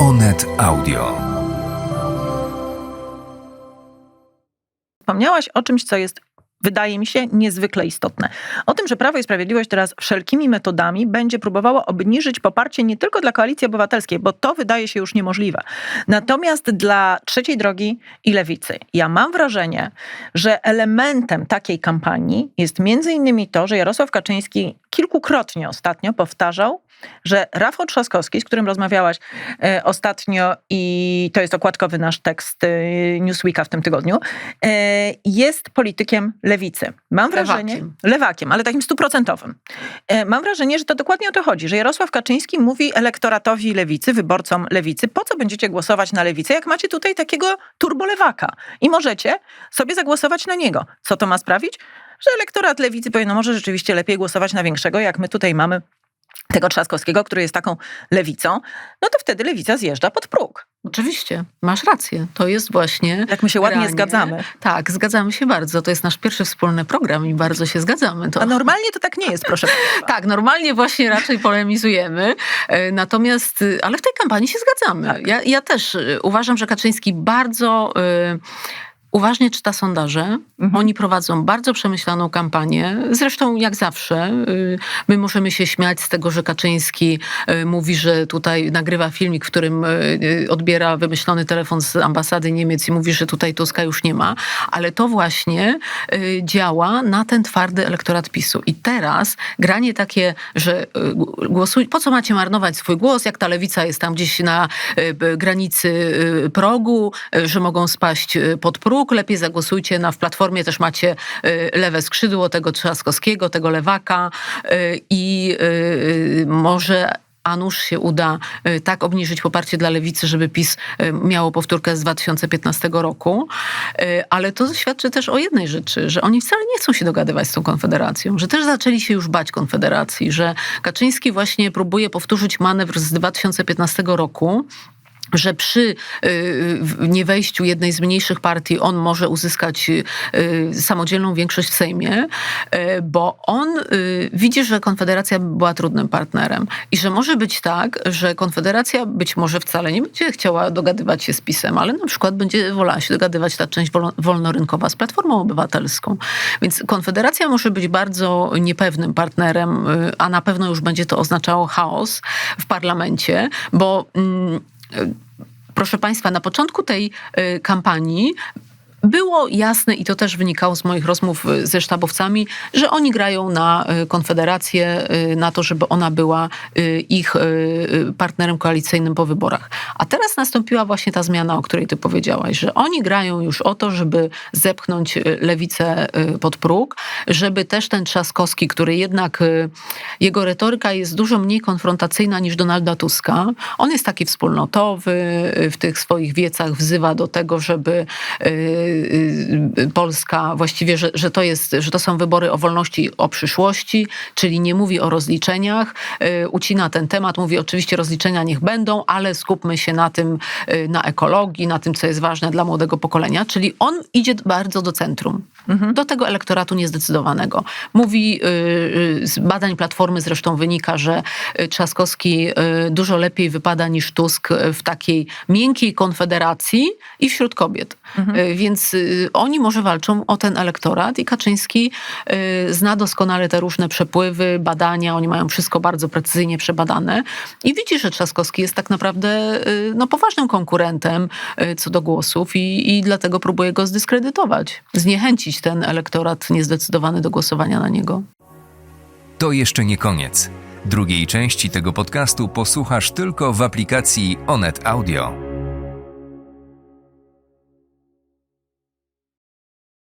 Onet Audio. Wspomniałaś o czymś, co jest wydaje mi się niezwykle istotne. O tym, że Prawo i Sprawiedliwość teraz wszelkimi metodami będzie próbowało obniżyć poparcie nie tylko dla Koalicji Obywatelskiej, bo to wydaje się już niemożliwe. Natomiast dla Trzeciej Drogi i Lewicy. Ja mam wrażenie, że elementem takiej kampanii jest między innymi to, że Jarosław Kaczyński kilkukrotnie ostatnio powtarzał, że Rafał Trzaskowski, z którym rozmawiałaś e, ostatnio i to jest okładkowy nasz tekst e, Newsweeka w tym tygodniu, e, jest politykiem lewicy. Mam wrażenie... Lewakiem. Lewakiem, ale takim stuprocentowym. Mam wrażenie, że to dokładnie o to chodzi, że Jarosław Kaczyński mówi elektoratowi lewicy, wyborcom lewicy, po co będziecie głosować na lewicę, jak macie tutaj takiego turbolewaka i możecie sobie zagłosować na niego. Co to ma sprawić? Że elektorat lewicy powie, no może rzeczywiście lepiej głosować na większego, jak my tutaj mamy tego Trzaskowskiego, który jest taką lewicą, no to wtedy lewica zjeżdża pod próg. Oczywiście, masz rację. To jest właśnie. Jak my się ładnie granie. zgadzamy. Tak, zgadzamy się bardzo. To jest nasz pierwszy wspólny program i bardzo się zgadzamy. To... A normalnie to tak nie jest, proszę. Tak, normalnie właśnie raczej polemizujemy, e, natomiast, y, ale w tej kampanii się zgadzamy. Tak. Ja, ja też y, uważam, że Kaczyński bardzo y, uważnie czyta sondaże. Mhm. Oni prowadzą bardzo przemyślaną kampanię. Zresztą jak zawsze, y, my możemy się śmiać z tego, że Kaczyński y, mówi, że tutaj nagrywa filmik, w którym y, odbiera wymyślony telefon z ambasady Niemiec i mówi, że tutaj Tuska już nie ma, ale to właśnie działa na ten twardy elektorat PiSu. I teraz granie takie, że głosuj, po co macie marnować swój głos, jak ta lewica jest tam gdzieś na granicy progu, że mogą spaść pod próg, lepiej zagłosujcie na, w Platformie też macie y, lewe skrzydło tego Trzaskowskiego, tego lewaka. Y, i y, może a nuż się uda tak obniżyć poparcie dla lewicy, żeby PiS miało powtórkę z 2015 roku. Ale to świadczy też o jednej rzeczy, że oni wcale nie chcą się dogadywać z tą Konfederacją, że też zaczęli się już bać Konfederacji, że Kaczyński właśnie próbuje powtórzyć manewr z 2015 roku, że przy y, niewejściu jednej z mniejszych partii on może uzyskać y, samodzielną większość w Sejmie, y, bo on y, widzi, że Konfederacja była trudnym partnerem i że może być tak, że Konfederacja być może wcale nie będzie chciała dogadywać się z PiSem, ale na przykład będzie wolała się dogadywać ta część wolnorynkowa z Platformą Obywatelską. Więc Konfederacja może być bardzo niepewnym partnerem, y, a na pewno już będzie to oznaczało chaos w parlamencie, bo mm, proszę Państwa, na początku tej y, kampanii było jasne, i to też wynikało z moich rozmów y, ze sztabowcami, że oni grają na Konfederację, na to, żeby ona była ich partnerem koalicyjnym po wyborach. A teraz nastąpiła właśnie ta zmiana, o której ty powiedziałaś, że oni grają już o to, żeby zepchnąć lewicę pod próg, żeby też ten Trzaskowski, który jednak y, jego retoryka jest dużo mniej konfrontacyjna niż Donalda Tuska. On jest taki wspólnotowy, y, w tych swoich wiecach wzywa do tego, żeby y, Polska właściwie, że, że, to jest, że to są wybory o wolności, o przyszłości, czyli nie mówi o rozliczeniach, ucina ten temat, mówi oczywiście rozliczenia niech będą, ale skupmy się na tym, na ekologii, na tym, co jest ważne dla młodego pokolenia, czyli on idzie bardzo do centrum, do tego elektoratu niezdecydowanego. Mówi, y, y, z badań Platformy zresztą wynika, że y, Trzaskowski dużo lepiej wypada niż Tusk w takiej miękkiej konfederacji i wśród kobiet. Y, Więc oni może walczą o ten elektorat i Kaczyński zna doskonale te różne przepływy, badania, oni mają wszystko bardzo precyzyjnie przebadane i widzi, że Trzaskowski jest tak naprawdę no, poważnym konkurentem co do głosów i, i dlatego próbuje go zdyskredytować, zniechęcić ten elektorat niezdecydowany do głosowania na niego. To jeszcze nie koniec. Drugiej części tego podcastu posłuchasz tylko w aplikacji Onet Audio.